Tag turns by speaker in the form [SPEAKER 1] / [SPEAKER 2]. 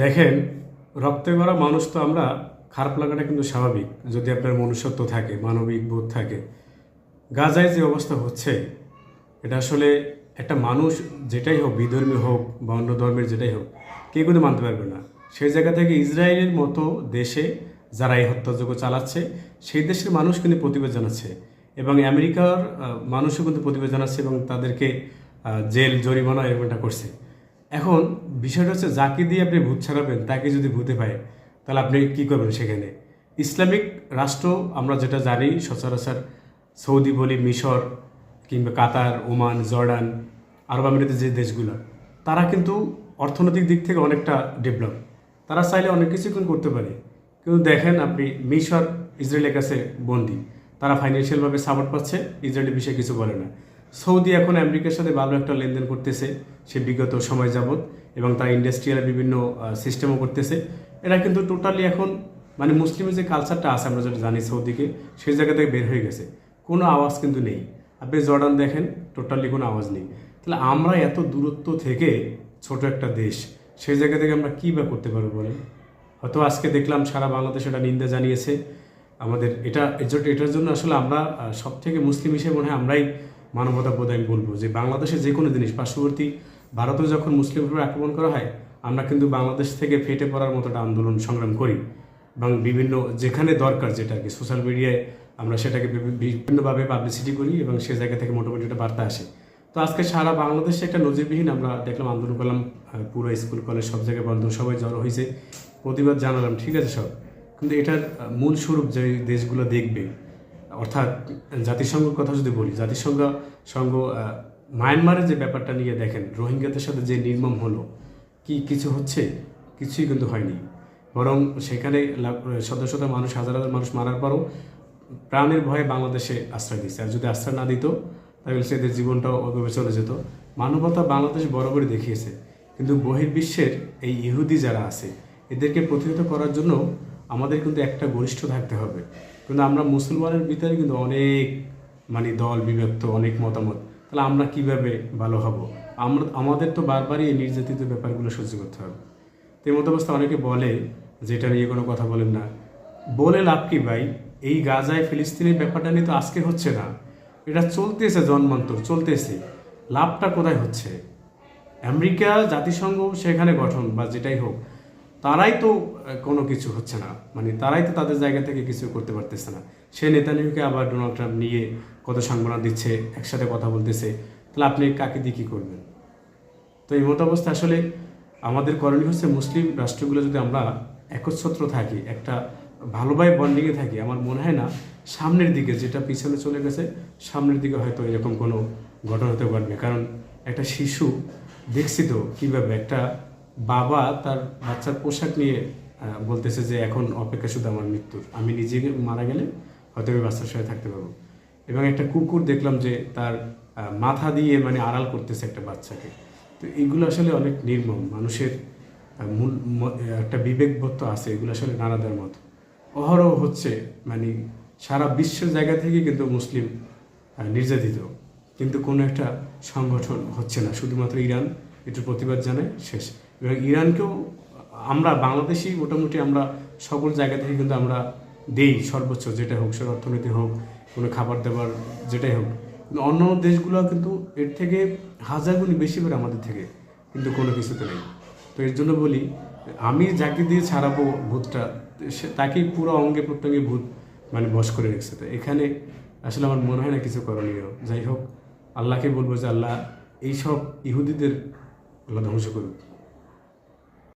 [SPEAKER 1] দেখেন, রক্তে করা মানুষ তো আমরা খারাপ লাগাটা কিন্তু স্বাভাবিক, যদি আপনার মনুষ্যত্ব থাকে, মানবিক বোধ থাকে। গাজায় যে অবস্থা হচ্ছে, এটা আসলে একটা মানুষ যেটাই হোক, বিধর্মী হোক বা অন্য ধর্মের যেটাই হোক, কেউ কিন্তু মানতে পারবে না। সেই জায়গা থেকে ইসরায়েলের মতো দেশে যারা এই হত্যাযজ্ঞ চালাচ্ছে, সেই দেশের মানুষ কিন্তু প্রতিবাদ জানাচ্ছে এবং আমেরিকার মানুষও কিন্তু প্রতিবাদ জানাচ্ছে এবং তাদেরকে জেল, জরিমানা এরকমটা করছে। এখন বিষয়টা হচ্ছে যাকে দিয়ে আপনি ভূত ছাড়াবেন, তাকে যদি ভূতে পায়, তাহলে আপনি কি করবেন সেখানে? ইসলামিক রাষ্ট্র আমরা যেটা জানি, সচরাচর সৌদি বলি, মিশর কিংবা কাতার, ওমান, জর্ডান, আরব আমিরাতের যে দেশগুলো, তারা কিন্তু অর্থনৈতিক দিক থেকে অনেকটা ডেভেলপ। তারা চাইলে অনেক কিছু কিন্তু করতে পারে। কিন্তু দেখেন আপনি, মিশর ইসরায়েলের কাছে বন্দি। তারা ফাইন্যান্সিয়ালভাবে সাপোর্ট পাচ্ছে, ইসরায়েলের বিষয়ে কিছু বলে না। সৌদি এখন আমেরিকার সাথে ভালো একটা লেনদেন করতেছে। সে বিগত সময় যাবৎ এবং তার ইন্ডাস্ট্রিয়াল বিভিন্ন সিস্টেমও করতেছে। এরা কিন্তু টোটালি এখন মানে মুসলিমের যে কালচারটা আছে, আমরা যেটা জানি সৌদিকে, সেই জায়গা থেকে বের হয়ে গেছে। কোনো আওয়াজ কিন্তু নেই। আপনি জর্ডান দেখেন টোটালি কোনো আওয়াজ নেই। তাহলে আমরা এত দূরত্ব থেকে ছোট একটা দেশ, সেই জায়গা থেকে আমরা কী বা করতে পারব বলেন? হয়তো আজকে দেখলাম সারা বাংলাদেশ এটা নিন্দা জানিয়েছে। আমাদের এটা এটার জন্য আসলে আমরা সব থেকে মুসলিম হিসেবে মনে হয় আমরাই মানবতা বোধ আমি বলব যে বাংলাদেশে যে কোনো জিনিস, পার্শ্ববর্তী ভারতেও যখন মুসলিম উপর আক্রমণ করা হয়, আমরা কিন্তু বাংলাদেশ থেকে ফেটে পড়ার মতো একটা আন্দোলন সংগ্রাম করি এবং বিভিন্ন যেখানে দরকার যেটা কি সোশ্যাল মিডিয়ায় আমরা সেটাকে বিভিন্নভাবে পাবলিসিটি করি এবং সে জায়গা থেকে মোটামুটি একটা বার্তা আসে। তো আজকে সারা বাংলাদেশে একটা নজিরবিহীন আমরা দেখলাম, আন্দোলন করলাম পুরো স্কুল কলেজ সব জায়গায় বন্ধ, সবাই জড়ো হয়েছে। প্রতিবাদ জানালাম, ঠিক আছে সব। কিন্তু এটার মূল স্বরূপ যে দেশগুলো দেখবে অর্থাৎ জাতিসংঘের কথা যদি বলি, জাতিসংঘ, সংঘ মায়ানমারের যে ব্যাপারটা নিয়ে দেখেন, রোহিঙ্গাদের সাথে যে নির্মম হলো, কি কিছু হচ্ছে? কিছুই কিন্তু হয়নি। বরং সেখানে শত শত মানুষ, হাজার হাজার মানুষ মারার পরও প্রাণের ভয়ে বাংলাদেশে আশ্রয় দিচ্ছে আর যদি আশ্রয় না দিত, তাহলে সেদের জীবনটাও ওভাবে চলে যেত। মানবতা বাংলাদেশ বরাবরই দেখিয়েছে। কিন্তু বহির্বিশ্বের এই ইহুদি যারা আছে, এদেরকে প্রতিহত করার জন্য আমাদের কিন্তু একটা গরিষ্ঠ থাকতে হবে। কিন্তু আমরা মুসলমানের ভিতরে কিন্তু অনেক মানে দল বিভক্ত, অনেক মতামত। তাহলে আমরা কীভাবে ভালো হব? আমরা, আমাদের তো বারবারই এই নির্যাতিত ব্যাপারগুলো সহ্য করতে হবে। তো এই মতো অবস্থা অনেকে বলে, যে এটা নিয়ে কোনো কথা বলেন না। বলে লাভ কি ভাই? এই গাজায়, ফিলিস্তিনের ব্যাপারটা নিয়ে তো আজকে হচ্ছে না। এটা চলতেছে জন্মান্তর, চলতেছে। লাভটা কোথায় হচ্ছে? আমেরিকা জাতিসংঘ সেখানে গঠন বা যেটাই হোক। তারাই তো কোনো কিছু হচ্ছে না। মানে তারাই তো তাদের জায়গা থেকে কিছু করতে পারতেছে না। সে নেতানিহুকে আবার ডোনাল্ড ট্রাম্প নিয়ে কত সাংবাদিক দিচ্ছে, একসাথে কথা বলতেছে। তাহলে আপনি কাকে দিয়ে কী করবেন? তো এই মতো অবস্থা আসলে আমাদের করণীয় হচ্ছে মুসলিম রাষ্ট্রগুলো যদি আমরা একচ্ছত্র থাকি, একটা ভালোভাবে বন্ডিংয়ে থাকি, আমার মনে হয় না সামনের দিকে যেটা পিছনে চলে গেছে, সামনের দিকে হয়তো এরকম কোনো ঘটনা হতে পারবে। কারণ একটা শিশু দেখছি তো কীভাবে একটা বাবা তার বাচ্চার পোশাক নিয়ে বলতেছে যে এখন অপেক্ষা শুধু আমার মৃত্যুর। আমি নিজে মারা গেলে হয়তো আমি বাচ্চার সাথে থাকতে পারব। এবং একটা কুকুর দেখলাম যে তার মাথা দিয়ে মানে আড়াল করতেছে একটা বাচ্চাকে। তো এগুলো আসলে অনেক নির্মম। মানুষের মূল একটা বিবেকবোধ আছে, এগুলো আসলে নানাদের মতো। অহরহ হচ্ছে মানে সারা বিশ্বের জায়গা থেকে কিন্তু মুসলিম নির্যাতিত। কিন্তু কোনো একটা সংগঠন হচ্ছে না। শুধুমাত্র ইরান একটু প্রতিবাদ জানায় শেষ। এবং ইরানকেও আমরা বাংলাদেশি মোটামুটি আমরা সকল জায়গা থেকে কিন্তু আমরা দেই সর্বোচ্চ, যেটা হোক সে অর্থনীতি হোক, কোনো খাবার দাবার যেটাই হোক। কিন্তু অন্য দেশগুলো কিন্তু এর থেকে হাজার গুণ বেশি করে আমাদের থেকে কিন্তু কোনো কিছুতে নেই। তো এর জন্য বলি, আমি যাকে দিয়ে ছাড়াবো ভূতটা, সে তাকেই পুরো অঙ্গে প্রত্যঙ্গে ভূত মানে বশ করে রেখেছে। তো এখানে আসলে আমার মনে হয় না কিছু করণীয়। যাই হোক, আল্লাহকে বলব যে আল্লাহ, এইসব ইহুদিদের Hola, me.